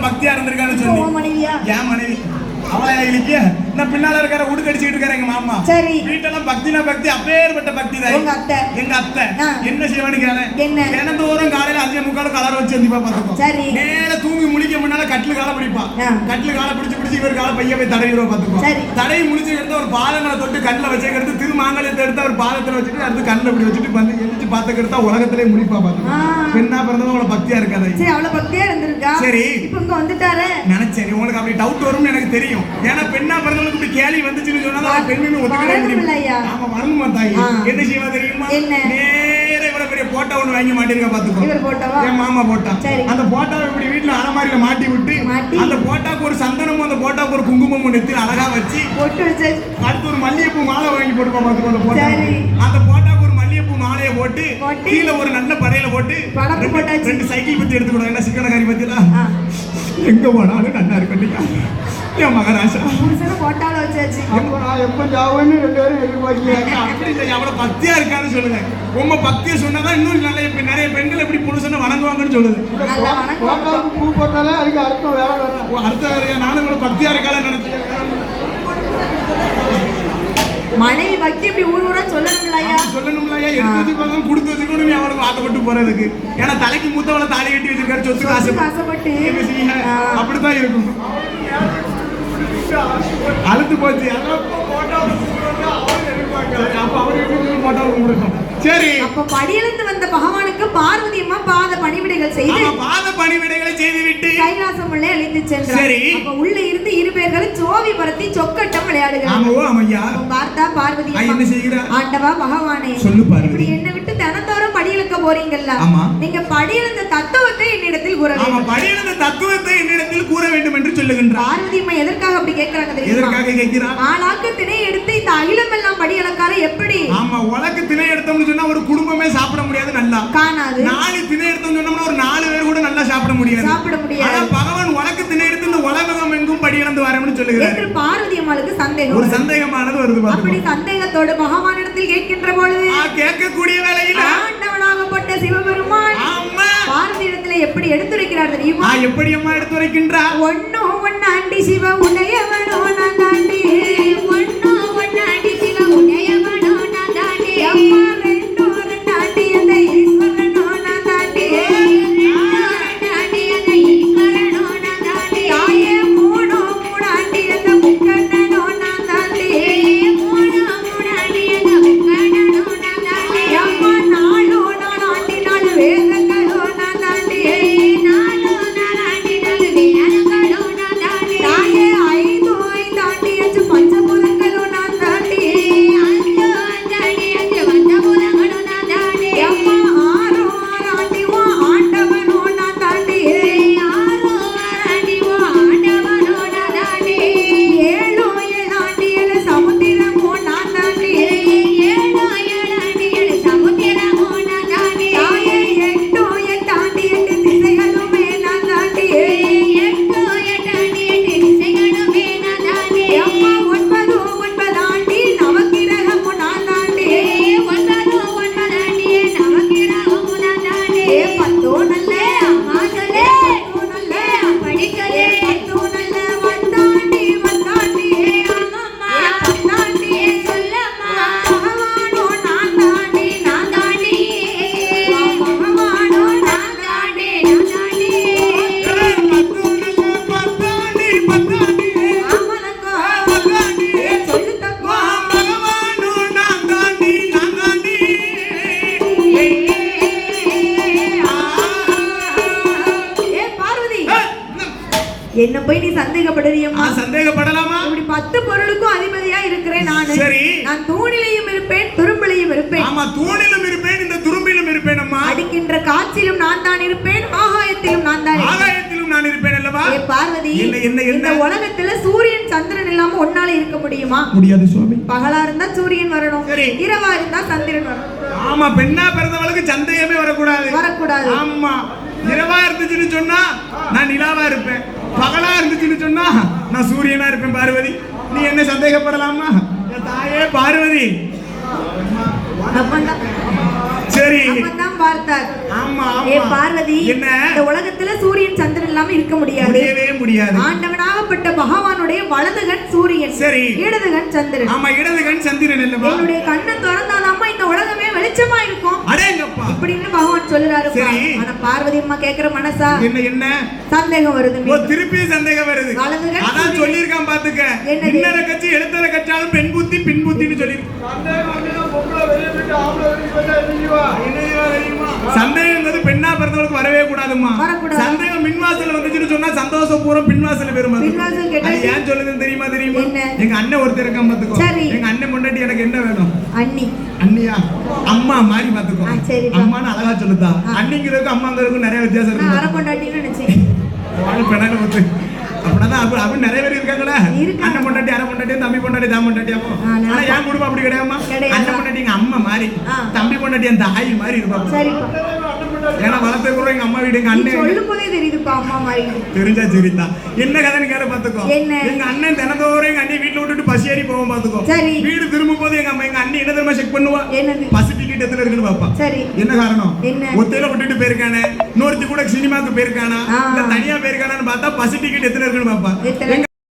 எவ்வளவு பக்தியா இருந்திருக்கான்னு சொல்லி என் மனைவி. அவளா இலிக்க நான் பின்னால இருக்கிற உடுக்கடிச்சிட்டு இருக்கிற எங்க மாமா. சரி. வீட்டெல்லாம் பக்தினா பக்தி அப்பேற்பட்ட பக்தி தான். உங்க அத்தை. எங்க அத்தை. என்ன செய்வான்னு கேளேன் என்ன? வந்திப்பா பாத்துக்கோ சரி. நேர தூங்கி முழிக்க முன்னால கட்டில் காலை பிடிப்பா ஆ. கட்டில் காலை பிடிச்சு பிடிச்சு இவர் காலை பைய போய் தடவிடுவா பாத்துக்கோ. தடவி முடிச்சு எடுத்து ஒரு பாதங்களை தொட்டு கண்ணில் வச்சுக்கிறது திருமாங்கலத்தை எடுத்து அவர் பாதத்துல வச்சுட்டு அடுத்து கண்ணில் இப்படி வச்சுட்டு வந்து எழுச்சி பார்த்துக்கிறதா உலகத்திலே முடிப்பா பாத்துக்கோ. பெண்ணா பிறந்தவங்க அவ்வளவு பக்தியா இருக்காது சரி அவ்வளவு பக்தியா இருந்திருக்கா சரி. இப்ப இங்க வந்துட்டாரு நினைச்சேன் உங்களுக்கு அப்படி டவுட் வரும்னு எனக்கு தெரியும் ஏன்னா பெண்ணா பிறந்தவங்களுக்கு இப்படி கேள்வி வந்துச்சுன்னு சொன்னா தான் பெண்ணுன்னு ஒத்துக்கவே வரணும் முடியும்? ஆமா வரணுமா தாயி. என்ன செய்வா தெரியுமா என்ன? போட்டோ ஒண்ணு வாங்கி மாட்டிருக்க பாத்துக்கோ இவர் போட்டவா? என் மாமா போட்டா சரி. அந்த போட்டோவை இப்படி வீட்டுல அலமாரியில மாட்டி விட்டு? அந்த போட்டோக்கு ஒரு சந்தனமும் அந்த போட்டோக்கு ஒரு குங்குமமும் நெத்தில அழகா வச்சு போட்டு வச்சு அடுத்து ஒரு மல்லிகைப்பூ மாலை வாங்கி போட்டுப்பா பாத்துக்கோ அந்த போட்டோ. அந்த போட்டோக்கு ஒரு மல்லிகைப்பூ மாலையை போட்டு? கீழே ஒரு நல்ல படையில போட்டு ரெண்டு- சைக்கிள் பத்தி எடுத்துக்கணும் என்ன சிக்கனகாரி பத்திலாம் எங்க போனாலும் நல்லா இருக்கண்டியா புருஷனை போட்டால வச்சாச்சு. எப்போ நான் எப்போ ஜாவுன்னு ரெண்டு பேரும் எதிர்பார்க்கீங்க அப்படி இல்லை எவ்வளோ பக்தியா இருக்கான்னு சொல்லுங்க. உங்க பக்தியை சொன்னாதான் இன்னும் நல்ல இப்ப நிறைய பெண்கள் எப்படி புருஷனை வணங்குவாங்கன்னு சொல்லுது. நல்லா வணக்கம் போட்டோவுக்கு பூ போட்டாலே அதுக்கு அர்த்தம் வேற வேற. வேலையா நானும் இவ்வளவு பக்தியா இருக்கால நினைச்சேன். மனைவி பக்தி இப்படி ஊர் ஊரா சொல்லணும் இல்லையா சொல்லணும்ல ஐயா. எடுத்து வச்சுக்கோங்க கொடுத்து வச்சுக்கணும் நீ அவனுக்கு வாக்கப்பட்டு போறதுக்கு. ஏன்னா தலைக்கு மூத்தவளை தாலி கட்டி வச்சிருக்காரு சொத்துக்கு ஆசைப்பட்டு. அப்படித்தான் இருக்கும். அழுத்து போச்சு. சரி. அப்ப படியிலிருந்து வந்த பகவானுக்கு பார்வதி அம்மா பாத பணிவிடைகள் செய்து ஆமா, பாத பணிவிடைகளை செய்துவிட்டு கைலாசம் உள்ளே அழித்து சென்றார். சரி. அப்ப உள்ள இருந்து இரு பேர்கள் சோவி பரத்தி சொக்கட்டம் ஆமையா அப்ப பார்த்தா பார்வதி ஆ, அம்மா, என்ன செய்கிறா? ஆண்டவா பகவானே சொல்லு பார்வதி. இப்படி என்னை விட்டு தினந்தோறும் படியிழுக்க போறீங்கல்ல ஆமா. நீங்க படியிழந்த தத்துவத்தை என்னிடத்தில் கூற ஆமா வேண்டும். படியிலிருந்த தத்துவத்தை என்னிடத்தில் கூற வேண்டும் என்று சொல்லுகின்றார். எதற்காக அப்படி கேட்கறாங்க தெரியுமா? எதற்காக கேட்கிறார் ஆளாக்கு திணை எடுத்து இந்த அகிலம் எல்லாம் படி அளக்கார எப்படி? ஆமா உலக்கு திணை எடுத்தோம்னு சொன்னா ஒரு குடும்பமே சாப்பிட முடியாது நல்லா. காணாது. நாலு திணை எடுத்தோம்னு சொன்னோம்னா ஒரு நாலு பேர் கூட நல்லா சாப்பிட முடியாது. சாப்பிட முடியாது. பகவான் உலக்கு திணை எடுத்து இந்த உலகம் எங்கும் படி இழந்து வரணும்னு சொல்லுகிறார். என்று பார்வதி அம்மாளுக்கு ஒரு சந்தேகம் சந்தேகமானது வருது அப்படி. சந்தேகத்தோடு பகவானிடத்தில் கேட்கின்ற பொழுது கேட்கக்கூடிய வேளையில ஆண்டவனாகப்பட்ட சிவபெருமான் பார்வதி இடத்துல எப்படி எடுத்துரைக்கிறார் தெரியுமா? எப்படி அம்மா எடுத்து வைக்கின்றார் பொன்னாண்டி சிவ உடையவனோ என்ன போய் நீ சந்தேகப்படுறியம்மா? சந்தேகப்படலாமா? இப்படி பத்து பொருளுக்கும் அதிபதியா இருக்கிறேன் நானு. சரி. நான் தூணிலையும் இருப்பேன் துரும்பிலையும் இருப்பேன். ஆமா தூணிலும் இருப்பேன் இந்த துரும்பிலும் இருப்பேன் அம்மா. அடிக்கின்ற காற்றிலும் நான் தான் இருப்பேன் ஆகாயத்திலும் நான் தான். ஆகாயத்திலும் நான் இருப்பேன் அல்லவா? ஏ பார்வதி என்ன? இந்த உலகத்துல சூரியன் சந்திரன் இல்லாம ஒன்னால இருக்க முடியுமா? முடியாது சுவாமி. பகலா இருந்தா சூரியன் வரணும். இரவா இருந்தா சந்திரன் வரணும். ஆமா பெண்ணா பிறந்தவளுக்கு சந்தேகமே வரக்கூடாது. வரக்கூடாது. ஆமா. இரவா இருந்துச்சுன்னு சொன்னா நான் நிலாவா இருப்பேன். பகலா இருந்துச்சுன்னு சொன்னா நான் சூரியனா இருப்பேன் பார்வதி. நீ என்ன சந்தேகப்படலாமா? என் தாயே பார்வதி. சரி. ஆமா பார்வதி என்ன? இந்த உலகத்துல சூரியன் சந்திரன் இல்லாம இருக்க முடியாது. முடியவே முடியாது. ஆண்டவனாகப்பட்ட பகவானுடைய வலதுகன் சூரியன் சரி. இடதுகன் சந்திரன். ஆமா இடது கண் சந்திரன் என்னுடைய கண்ணை திறந்தாதாம்மா இந்த உலகமே வெளிச்சமா இருக்கும் அடேங்கப்பா பகவான் சொல்லுறாரு. ஆனா பார்வதி அம்மா கேக்குற மனசா என்ன என்ன சந்தேகம் வருது. திருப்பி சந்தேகம் வருது அதான். சொல்லியிருக்கான் பாத்துக்க? இன்னர கட்சி எழுத்தர கட்சாலும் பெண் புத்தி பின் புத்தின்னு சொல்லி சந்தேகங்கிறது பெண்ணா பிறந்தவளுக்கு வரவே கூடாதும்மா. வரக்கூடாது. சந்தேகம் மின்வாசல் வந்துச்சுன்னு சொன்னா சந்தோஷம் பூரா பின்வாசல் பெறுமா அது ஏன் சொல்லுதுன்னு தெரியுமா தெரியுமா? எங்க அண்ணன் ஒருத்தர் இருக்கான் பாத்துக்கோ. எங்க அண்ணன் முன்னாடி எனக்கு என்ன வேணும்? அண்ணி. அண்ணியா? அம்மா மாதிரி பாத்துக்கோ. அம்மான்னு அழகா சொல்லுதா. அண்ணிங்கிறதுக்கும் அம்மாங்கிறதுக்கும் நிறைய வித்தியாசம் இருக்கு அப்படின்னா அப்ப அப்படி நிறைய பேர் இருக்காங்களா இருக்காங்க. அண்ணன் பொண்டாட்டி அரை பொண்டாட்டி தம்பி பொண்டாட்டி தான் பொண்டாட்டி அப்போ ஆனா என் குடும்பம் அப்படி கிடையாதுமா கிடையாது. அண்ணன் பொண்டாட்டி எங்க அம்மா மாதிரி. தம்பி பொண்டாட்டி என் தாய் மாதிரி இருப்பாங்க ஏன்னா வளர்த்த கூட எங்க அம்மா வீடு எங்க அண்ணன் சொல்லும் போதே தெரியுதுப்பா அம்மா மாதிரி தெரிஞ்சா சரிதா என்ன கதைன்னு கேட பாத்துக்கோ? எங்க அண்ணன் தினந்தோறும் எங்க அண்ணி வீட்டுல விட்டுட்டு பசி ஏறி போவோம் பாத்துக்கோ. சரி. வீடு திரும்பும் போது எங்க அம்மா எங்க அண்ணி என்ன தெரியுமா செக் பண்ணுவா? என்னது? பசி டிக்கெட் எத்தனை இருக்குன்னு பாப்பா. சரி. என்ன காரணம்? என்ன? ஒத்தையில விட்டுட்டு போயிருக்கானே. இன்னொருத்தி கூட சினிமாக்கு போயிருக்கானா. இல்ல தனியா போயிருக்கானான்னு பார்த்தா பசி டிக்கெட் எத்தனை இருக்குன்னு பாப்பா.